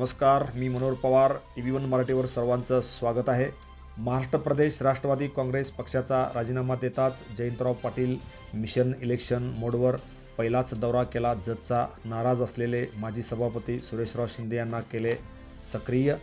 नमस्कार मी Manohar Pawar T V one मराठीवर सर्वांचं स्वागत आहे. महाराष्ट्र प्रदेश राष्ट्रवादी काँग्रेस पक्षाचा राजीनामा देताच जयंतराव पाटील मिशन इलेक्शन मोडवर पहिलाच दौरा केला. जतचा नाराज असलेले माजी सभापती सुरेशराव शिंदे यांना केले सक्रिय.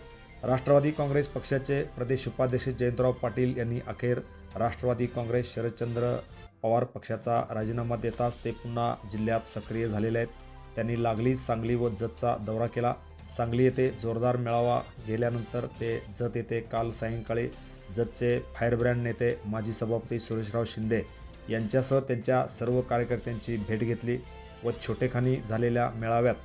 राष्ट्रवादी काँग्रेस पक्षाचे प्रदेश उपाध्यक्ष जयंतराव पाटील यांनी अखेर राष्ट्रवादी काँग्रेस शरदचंद्र पवार पक्षाचा राजीनामा देताच ते पुन्हा जिल्ह्यात सक्रिय झालेले आहेत. त्यांनी लागली सांगली व जतचा दौरा केला. सांगली येथे जोरदार मेळावा गेल्यानंतर ते जत येथे काल सायंकाळी जतचे फायरब्रँड नेते माजी सभापती सुरेशराव शिंदे यांच्यासह त्यांच्या सर्व कार्यकर्त्यांची भेट घेतली व छोटेखानी झालेल्या मेळाव्यात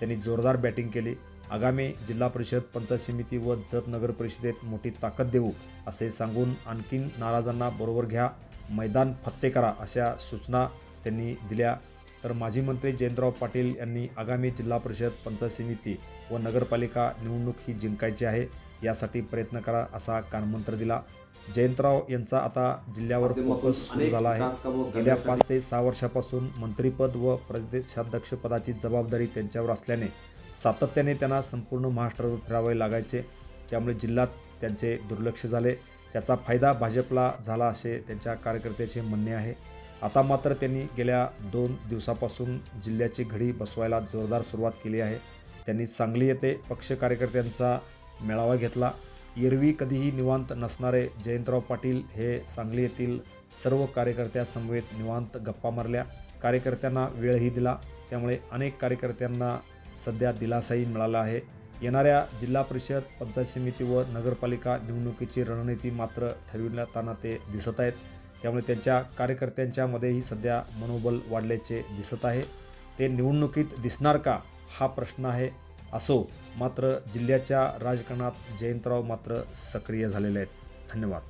त्यांनी जोरदार बॅटिंग केली. आगामी जिल्हा परिषद पंचायत समिती व जत नगर परिषदेत मोठी ताकद देऊ असे सांगून आणखीन नाराजांना बरोबर घ्या. मैदान फत्ते करा अशा सूचना त्यांनी दिल्या. तर माजी मंत्री जयंतराव पाटील यांनी आगामी जिल्हा परिषद पंचायत समिती व नगरपालिका निवडणूक ही जिंकायची आहे यासाठी प्रयत्न करा असा कानमंत्र दिला. जयंतराव यांचा आता जिल्ह्यावर फोकस सुरू झाला आहे. गेल्या पाच ते सहा वर्षापासून मंत्रिपद व प्रदेशाध्यक्ष पदाची जबाबदारी त्यांच्यावर असल्याने सातत्याने त्यांना संपूर्ण महाराष्ट्रावर फिरावे लागायचे. त्यामुळे जिल्ह्यात त्यांचे दुर्लक्ष झाले. त्याचा फायदा भाजपला झाला असे त्यांच्या कार्यकर्त्याचे म्हणणे आहे. आता मात्र त्यांनी गेल्या दोन दिवसापासून जिल्ह्याची घडी बसवायला जोरदार सुरुवात केली आहे. त्यांनी सांगली येथे पक्ष कार्यकर्त्यांचा मेळावा घेतला. एरवी कधीही निवांत नसणारे जयंतराव पाटील हे सांगली येथील सर्व कार्यकर्त्यासमवेत निवांत गप्पा मारल्या. कार्यकर्त्यांना वेळही दिला. त्यामुळे अनेक कार्यकर्त्यांना सध्या दिलासाही मिळाला आहे. येणाऱ्या जिल्हा परिषद पंचायत समिती व नगरपालिका निवडणुकीची रणनीती मात्र ठरविण्याताना ते दिसत आहेत. त्यामुळे त्यांच्या कार्यकर्त्यांच्यामध्येही सध्या मनोबल वाढल्याचे दिसत आहे. ते निवडणुकीत दिसणार का? हा प्रश्न आहे असो मात्र जिल्ह्याच्या राजकारणात जयंतराव मात्र सक्रिय झालेले आहेत. धन्यवाद.